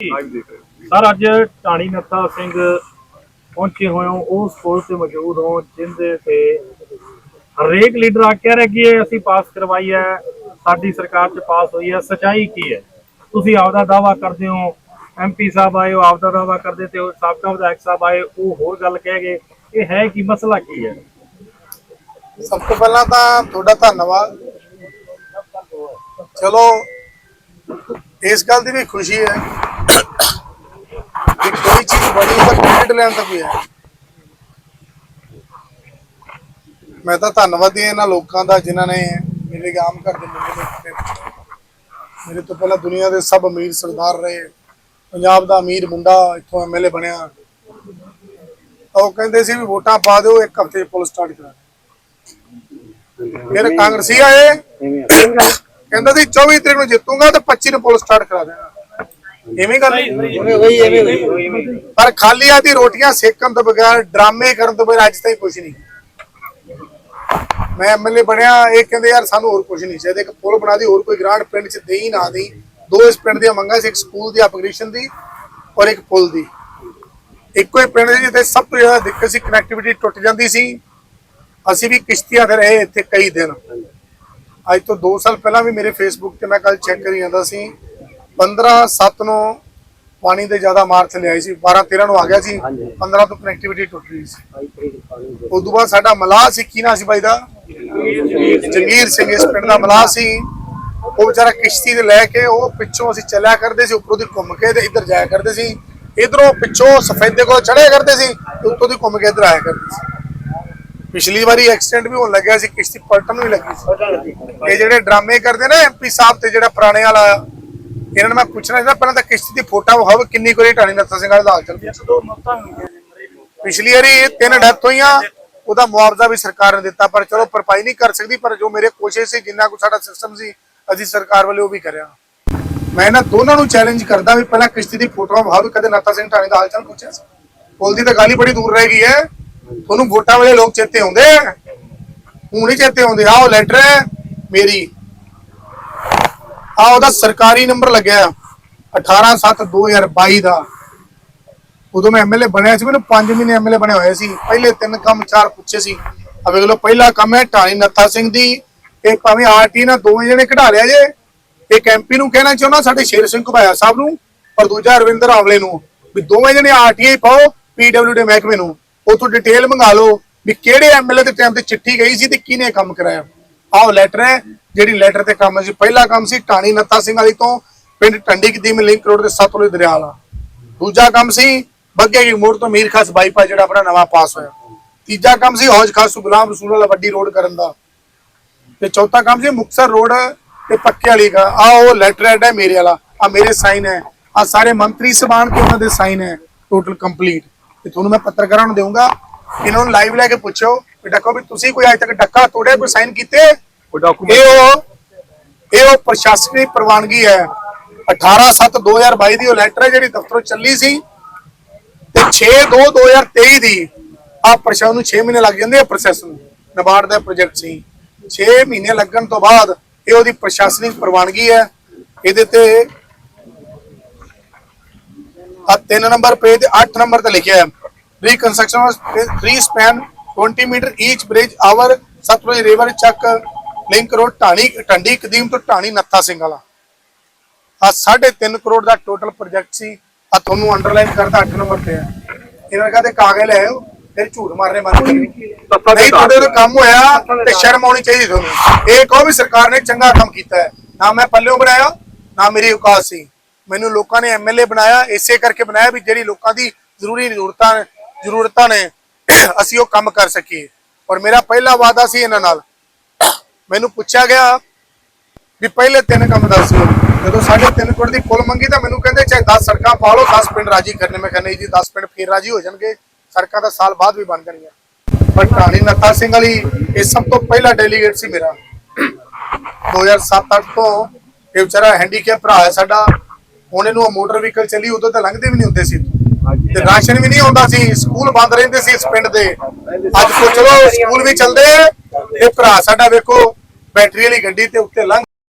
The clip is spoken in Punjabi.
ਸਰ। ਅੱਜ ਟਾਣੀ ਨੱਥਾ ਸਿੰਘ ਪਹੁੰਚੇ ਹੋਏ ਹੋ। ਉਸ ਪੁਲ ਤੇ ਮੌਜੂਦ ਹੋ ਜਿੰਦੇ ਤੇ ਹਰੇਕ ਲੀਡਰ ਆ ਕਹਿ ਰਿਹਾ ਕਿ ਇਹ ਅਸੀਂ ਪਾਸ ਕਰਵਾਈ ਹੈ। ਸਾਡੀ ਸਰਕਾਰ ਚ ਪਾਸ ਹੋਈ ਹੈ। ਸਚਾਈ ਕੀ ਹੈ? ਤੁਸੀਂ ਆਪਦਾ ਦਾਵਾ ਕਰਦੇ ਹੋ। ਐਮਪੀ ਸਾਹਿਬ ਆਏ ਹੋ ਆਪਦਾ ਦਾਵਾ ਕਰਦੇ ਤੇ ਉਹ ਸਾਬਕਾ ਵਿਧਾਇਕ ਸਾਹਿਬ ਆਏ ਉਹ ਹੋਰ ਗੱਲ ਕਹਿ ਗਏ। ਇਹ ਹੈ ਕੀ? ਮਸਲਾ ਕੀ ਹੈ? ਸਭ ਤੋਂ ਪਹਿਲਾਂ ਤਾਂ ਤੁਹਾਡਾ ਧੰਨਵਾਦ। ਚਲੋ ਇਸ ਗੱਲ ਦੀ ਵੀ ਖੁਸ਼ੀ ਹੈ। ਬਣੀ ਤਾਂ ਕ੍ਰੈਡਿਟ ਲੈਣ ਤਾਂ ਕੋਈ ਹੈ ਮੈਂ ਤਾਂ ਧੰਨਵਾਦੀ ਹਾਂ ਇਹਨਾਂ ਲੋਕਾਂ ਦਾ ਜਿਨ੍ਹਾਂ ਨੇ ਮੇਰੇ ਆਮ ਘਰ ਦੇ ਮੁੰਡੇ ਦੇ ਉੱਤੇ ਮੇਰੇ ਤੋਂ ਪਹਿਲਾਂ ਦੁਨੀਆ ਦੇ ਸਭ ਅਮੀਰ ਸਰਦਾਰ ਰਹੇ। ਪੰਜਾਬ ਦਾ ਅਮੀਰ ਮੁੰਡਾ ਇੱਥੋਂ ਐਮਐਲਏ ਬਣਿਆ। ਤਾਂ ਉਹ ਕਹਿੰਦੇ ਸੀ ਵੀ ਵੋਟਾਂ ਪਾ ਦਿਓ ਇੱਕ ਹਫ਼ਤੇ 'ਚ ਪੁਲ ਸਟਾਰਟ ਕਰਾ ਫਿਰ ਕਾਂਗਰਸੀ ਆਏ। ਕਹਿੰਦਾ ਸੀ 24 ਤਰੀਕ ਨੂੰ ਜਿੱਤੂਗਾ ਤੇ 25 ਨੂੰ ਪੁਲ ਸਟਾਰਟ ਕਰਾ ਦੇਣਾ। ਐਵੇਂ ਗੱਲ ਨਹੀਂ ਪਰ ਖਾਲੀ ਆਦੀ ਰੋਟੀਆਂ ਸੇਕਣ ਤੋਂ ਬਗੈਰ ਡਰਾਮੇ ਕਰਨ ਤੋਂ ਬਗੈਰ ਅੱਜ ਤਾਈਂ ਕੁਝ ਨਹੀਂ। ਮੈਂ ਐਮਐਲਏ ਬਣਿਆ ਇਹ ਕਹਿੰਦੇ ਯਾਰ ਸਾਨੂੰ ਹੋਰ ਕੁਝ ਨਹੀਂ ਚਾਹੀਦਾ ਇੱਕ ਪੁਲ ਬਣਾ ਦੀ ਹੋਰ ਕੋਈ ਗ੍ਰਾਂਟ ਪਿੰਡ 'ਚ ਦੇਈ ਨਾ ਦੇਈ। ਦੋ ਇਸ ਪਿੰਡ ਦੀਆਂ ਮੰਗਾਂ ਸੀ ਇੱਕ ਸਕੂਲ ਦੀ ਅਪਗ੍ਰੇਸ਼ਨ ਦੀ ਔਰ ਇੱਕ ਪੁਲ ਦੀ। ਇੱਕੋ ਹੀ ਪਿੰਡ ਦੇ ਜਿੱਥੇ ਸਭ ਤੋਂ ਜ਼ਿਆਦਾ ਦਿੱਕਤ ਸੀ ਕਨੈਕਟੀਵਿਟੀ ਟੁੱਟ ਜਾਂਦੀ ਸੀ। ਅਸੀਂ ਵੀ ਕਿਸ਼ਤੀਆਂ ਤੇ ਰਹੇ ਇੱਥੇ ਕਈ ਦਿਨ। ਅੱਜ ਤੋਂ 2 ਸਾਲ ਪਹਿਲਾਂ ਵੀ ਮੇਰੇ ਫੇਸਬੁੱਕ ਤੇ ਮੈਂ ਕੱਲ ਚੈੱਕ ਕਰੀ ਜਾਂਦਾ ਸੀ। 15 7 ਨੂੰ ਪਾਣੀ ਦੇ ਜ਼ਿਆਦਾ ਮਾਰ ਥੱਲੇ ਆਈ ਸੀ 12 13 ਨੂੰ ਆ ਗਿਆ ਸੀ 15 ਤੋਂ ਕਨੈਕਟੀਵਿਟੀ ਟੁੱਟ ਰਹੀ ਸੀ। ਉਸ ਤੋਂ ਬਾਅਦ ਸਾਡਾ ਮਲਾਹ ਸੀ ਕੀ ਨਾਂ ਸੀ ਬਾਈ ਦਾ? ਜੰਗੀਰ ਸਿੰਘ ਇਸ ਪਿੰਡ ਦਾ ਮਲਾਹ ਸੀ। ਉਹ ਵਿਚਾਰਾ ਕਿਸ਼ਤੀ ਤੇ ਲੈ ਕੇ ਉਹ ਪਿੱਛੋਂ ਅਸੀਂ ਚੱਲਿਆ ਕਰਦੇ ਸੀ ਉੱਪਰੋਂ ਦੀ ਘੁੰਮ ਕੇ ਤੇ ਇੱਧਰ ਜਾਇਆ ਕਰਦੇ ਸੀ। ਇਧਰੋਂ ਪਿੱਛੋਂ ਸਫੈਦੇ ਕੋਲ ਚੜਿਆ ਕਰਦੇ ਸੀ ਤੇ ਉੱਤੋਂ ਦੀ ਘੁੰਮ ਕੇ ਇੱਧਰ ਆਇਆ ਕਰਦੇ ਸੀ। ਪਿਛਲੀ ਵਾਰੀ ਐਕਸੀਡੈਂਟ ਵੀ ਹੋਣ ਲੱਗਿਆ ਸੀ ਕਿਸ਼ਤੀ ਪਲਟਣ ਨੂੰ ਹੀ ਲੱਗੀ ਸੀ। ਇਹ ਜਿਹੜੇ ਡਰਾਮੇ ਕਰਦੇ ਨੇ ਐਮਪੀ ਸਾਹਿਬ ਤੇ ਜਿਹੜਾ ਪੁਰਾਣੇ ਵਾਲਾ ਇਹਨਾਂ ਨੂੰ ਮੈਂ ਪੁੱਛਣਾ ਸੀ ਪਹਿਲਾਂ ਤਾਂ ਕਿਸ਼ਤੀ ਦੀ ਫੋਟੋ ਵਿਖਾਓ ਕਿੰਨੀ ਕੁ ਟਾਣੀ ਨੱਥਾ ਸਿੰਘ ਵਾਲਾ ਦਾ ਹਾਲ ਚੱਲ। ਗਿਆ ਪਿਛਲੀ ਵਾਰੀ ਤਿੰਨ ਡੈਥ ਹੋਈਆਂ ਉਹਦਾ ਮੁਆਵਜ਼ਾ ਵੀ ਸਰਕਾਰ ਨੇ ਦਿੱਤਾ ਪਰ ਚਲੋ ਭਰਪਾਈ ਨਹੀਂ ਕਰ ਸਕਦੀ ਪਰ ਜੋ ਮੇਰੇ ਕੋਸ਼ਿਸ਼ ਸੀ ਜਿੰਨਾ ਕੁ ਸਾਡਾ ਸਿਸਟਮ ਸੀ ਅਸੀਂ ਸਰਕਾਰ ਵੱਲੋਂ ਉਹ ਵੀ ਕਰਿਆ। ਮੈਂ ਇਹਨਾਂ ਦੋਨਾਂ ਨੂੰ ਚੈਲੰਜ ਕਰਦਾ ਵੀ ਪਹਿਲਾਂ ਕਿਸ਼ਤੀ ਦੀ ਫੋਟੋਆਂ ਵਿਖਾਓ ਕਦੇ ਨੱਥਾ ਸਿੰਘ ਟਾਣੀ ਦਾ ਹਾਲ ਚਾਲ ਪੁੱਛਿਆ ਸੀ। ਪੁੱਲ ਦੀ ਤਾਂ ਗੱਲ ਹੀ ਬੜੀ ਦੂਰ ਰਹਿ ਗਈ ਹੈ। ਤੁਹਾਨੂੰ ਵੋਟਾਂ ਵੇਲੇ ਲੋਕ ਚੇਤੇ ਆਉਂਦੇ ਹੁਣ ਨਹੀਂ ਚੇਤੇ ਆਉਂਦੇ ਆਹ ਉਹ ਲੈਟਰ ਹੈ ਮੇਰੀ। ਆ ਉਹਦਾ ਸਰਕਾਰੀ ਨੰਬਰ ਲੱਗਿਆ 18/7/2022 ਦਾ ਉਦੋਂ ਮੈਂ ਐਮਐਲਏ ਬਣਿਆ ਸੀ, ਮੈਨੂੰ 5 ਮਹੀਨੇ ਐਮਐਲਏ ਬਣੇ ਹੋਏ ਸੀ। ਪਹਿਲੇ ਤਿੰਨ ਕੰਮ, ਚਾਰ ਪੁੱਛੇ ਸੀ। ਆ ਵੇਖ ਲਓ, ਪਹਿਲਾ ਕੰਮ ਹੈ ਟਾਣੀ ਨੱਥਾ ਸਿੰਘ ਦੀ। ਇਹ ਭਾਵੇਂ ਆਰਟੀ ਨਾਲ ਦੋਵੇਂ ਜਣੇ ਕਢਾ ਲਿਆ ਜੇ। ਇੱਕ ਐਮਪੀ ਨੂੰ ਕਹਿਣਾ ਚਾਹੁੰਦਾ, ਸਾਡੇ ਸ਼ੇਰ ਸਿੰਘ ਘੁਬਾਇਆ ਸਾਹਿਬ ਨੂੰ ਔਰ ਦੂਜਾ ਰਵਿੰਦਰ ਆਵਲੇ ਨੂੰ। ਵੀ ਦੋਵੇਂ ਜਣੇ ਆਰਟੀਆਈ ਪਾਓ ਪੀਡਬਲਯੂਡੀ ਮਹਿਕਮੇ ਨੂੰ। ਉਥੋਂ ਡਿਟੇਲ ਮੰਗਾ ਲਓ ਵੀ ਕਿਹੜੇ ਐਮਐਲਏ ਦੇ ਟਾਈਮ ਤੇ ਚਿੱਠੀ ਗਈ ਸੀ ਤੇ ਕਿਹਨੇ ਕੰਮ ਕਰਾਇਆ। ਆਹ ਲੈਟਰ ਹੈ, ਜਿਹੜੀ ਲੈਟਰ ਤੇ ਕੰਮ ਸੀ ਪਹਿਲਾ ਕੰਮ ਸੀ ਟਾਣੀ ਨੱਥਾ ਸਿੰਘ ਵਾਲੀ ਤੋਂ, ਪਿੰਡ ਟੰਡੀ ਕਦੀਮ ਲਿੰਕ ਰੋਡ ਦੇ ਸਤਲੁਜ ਦਰਿਆ ਵਾਲਾ। ਦੂਜਾ ਕੰਮ ਸੀ ਬੱਗੇ ਕੀ ਮੋੜ ਤੋਂ ਮੀਰ ਖਾਸ ਬਾਈਪਾਸ ਜਿਹੜਾ ਆਪਣਾ ਨਵਾਂ ਪਾਸ ਹੋਇਆ। ਤੀਜਾ ਕੰਮ ਸੀ ਹੌਜ ਖਾਸ ਗੁਲਾਮ ਰਸੂਲ ਵਾਲਾ ਵੱਡੀ ਰੋਡ ਕਰਨ ਦਾ। ਤੇ ਚੌਥਾ ਕੰਮ ਸੀ ਮੁਕਸਰ ਰੋਡ ਤੇ ਪੱਕੇ ਵਾਲੀ ਦਾ ਆ ਉਹ ਲੈਟਰ ਹੈਡ ਹੈ ਮੇਰੇ ਵਾਲਾ। ਆ ਮੇਰੇ ਸਾਈਨ ਹੈ। ਆ ਸਾਰੇ ਮੰਤਰੀ ਸਬਾਨ ਤੇ ਉਹਨਾਂ ਦੇ ਸਾਈਨ ਹੈ। ਟੋਟਲ ਕੰਪਲੀਟ ਤੇ ਤੁਹਾਨੂੰ ਮੈਂ ਪੱਤਰਕਾਰਾਂ ਨੂੰ ਦੇਵਾਂਗਾ ਇਹਨਾਂ ਨੂੰ ਲਾਈਵ ਲੈ ਕੇ ਪੁੱਛੋ ਵੀ ਡੱਕੋ ਵੀ ਤੁਸੀਂ ਕੋਈ ਅੱਜ ਤੱਕ ਡੱਕਾ ਤੋੜਿਆ ਕੋਈ ਸਾਈਨ ਕੀਤੇ? ਕੋਈ ਡਾਕੂਮੈਂਟ ਇਹ ਉਹ ਇਹ ਉਹ ਪ੍ਰਸ਼ਾਸਨਿਕ ਪ੍ਰਵਾਨਗੀ ਹੈ। 18/7/2022 ਦੀ ਉਹ ਲੈਟਰ ਹੈ ਜਿਹੜੀ ਦਫ਼ਤਰੋਂ ਚੱਲੀ ਸੀ ਤੇ 6/2/2023 ਦੀ ਆ ਪ੍ਰਸ਼ਾਸਨ ਨੂੰ 6 ਮਹੀਨੇ ਲੱਗ ਜਾਂਦੇ ਆ ਪ੍ਰੋਸੈਸ ਨੂੰ। ਨਬਾਰਡ ਦਾ ਪ੍ਰੋਜੈਕਟ ਸੀ। 6 ਮਹੀਨੇ ਲੱਗਣ ਤੋਂ ਬਾਅਦ ਇਹ ਉਹਦੀ ਪ੍ਰਸ਼ਾਸਨਿਕ ਪ੍ਰਵਾਨਗੀ ਹੈ। ਇਹਦੇ ਤੇ ਆ 3 ਨੰਬਰ ਪੇਜ ਤੇ 8 ਨੰਬਰ ਤੇ ਲਿਖਿਆ ਹੈ। Reconstruction of 3 span 20 metre each bridge over Sutlej river Chak link road Dhani Tandi Kadim ਤੋਂ ਢਾਣੀ ਨੱਥਾ ਸਿੰਘ ਵਾਲਾ। ਆ 3.5 ਕਰੋੜ ਦਾ ਟੋਟਲ ਪ੍ਰੋਜੈਕਟ ਸੀ। ਆ ਤੁਹਾਨੂੰ ਅੰਡਰਲਾਈਨ ਕਰਦਾ 8 ਨੰਬਰ ਤੇ ਇਹਨਾਂ ਕਹਿੰਦੇ ਕਾਗਜ਼ ਲੈ ਆਓ ਫਿਰ ਝੂਠ ਮਾਰਨੇ ਬੰਦ ਕਰੋ ਨਹੀਂ ਤੁਹਾਡੇ ਤੋਂ ਕੰਮ ਹੋਇਆ ਤੇ ਸ਼ਰਮ ਆਉਣੀ ਚਾਹੀਦੀ ਤੁਹਾਨੂੰ। ਇਹ ਕਹੋ ਵੀ ਸਰਕਾਰ ਨੇ ਚੰਗਾ ਕੰਮ ਕੀਤਾ ਹੈ। ਨਾ ਮੈਂ ਪੱਲਿਓਂ ਬਣਾਇਆ ਨਾ ਮੇਰੀ ਔਕਾਤ ਸੀ। ਮੈਨੂੰ ਲੋਕਾਂ ਨੇ ਐਮਐਲਏ ਬਣਾਇਆ ਇਸੇ ਕਰਕੇ ਬਣਾਇਆ ਵੀ ਜਿਹੜੀ ਲੋਕਾਂ ਦੀ ਜ਼ਰੂਰੀ ਜ਼ਰੂਰਤਾਂ ਜ਼ਰੂਰਤਾਂ ਨੇ। ਅਸੀਂ ਉਹ ਕੰਮ ਕਰ ਸਕੀਏ। ਔਰ ਮੇਰਾ ਪਹਿਲਾ ਵਾਅਦਾ ਸੀ ਇਹਨਾਂ ਨਾਲ। ਮੈਨੂੰ ਪੁੱਛਿਆ ਗਿਆ ਵੀ ਪਹਿਲੇ ਤਿੰਨ ਕੰਮ ਦੱਸੋ ਜਦੋਂ ਸਾਢੇ ਤਿੰਨ ਕਰੋੜ ਦੀ ਪੁੱਲ ਮੰਗੀ ਤਾਂ ਮੈਨੂੰ ਕਹਿੰਦੇ ਚਾਹੇ 10 ਸੜਕਾਂ ਪਾ ਲਓ 10 ਪਿੰਡ ਰਾਜੀ ਕਰਨੇ। ਮੈਂ ਕਹਿੰਦਾ ਜੀ 10 ਪਿੰਡ ਫੇਰ ਰਾਜੀ ਹੋ ਜਾਣਗੇ। ਸੜਕਾਂ ਤਾਂ ਸਾਲ ਬਾਅਦ ਵੀ ਬਣ ਜਾਣਗੀਆਂ। ਪਰ ਢਾਣੀ ਨੱਥਾ ਸਿੰਘ ਵਾਲੀ ਇਹ ਸਭ ਤੋਂ ਪਹਿਲਾ ਡੈਲੀਗੇਟ ਸੀ ਮੇਰਾ। 2007-8 ਤੋਂ ਇਹ ਵਿਚਾਰਾ ਹੈਂਡੀਕੈਪ ਭਰਾ ਹੈ ਸਾਡਾ। ਹੁਣ ਇਹਨੂੰ ਮੋਟਰ ਵਹੀਕਲ ਚੱਲੀ, ਉਦੋਂ ਤਾਂ ਲੰਘਦੇ ਵੀ ਨਹੀਂ ਹੁੰਦੇ ਸੀ। ਤੇ ਰਾਸ਼ਨ ਵੀ ਨਹੀਂ ਆਉਂਦਾ ਸੀ, ਸਕੂਲ ਬੰਦ ਰਹਿੰਦੇ ਸੀ ਇਸ ਪਿੰਡ ਦੇ। ਅੱਜ ਕੋ ਚਲੋ, ਸਕੂਲ ਵੀ ਚੱਲਦੇ ਆ ਇਹ ਭਰਾ ਸਾਡਾ ਵੇਖੋ ਬੈਟਰੀ ਵਾਲੀ ਗੱਡੀ ਤੇ ਉੱਤੇ ਲੰਘ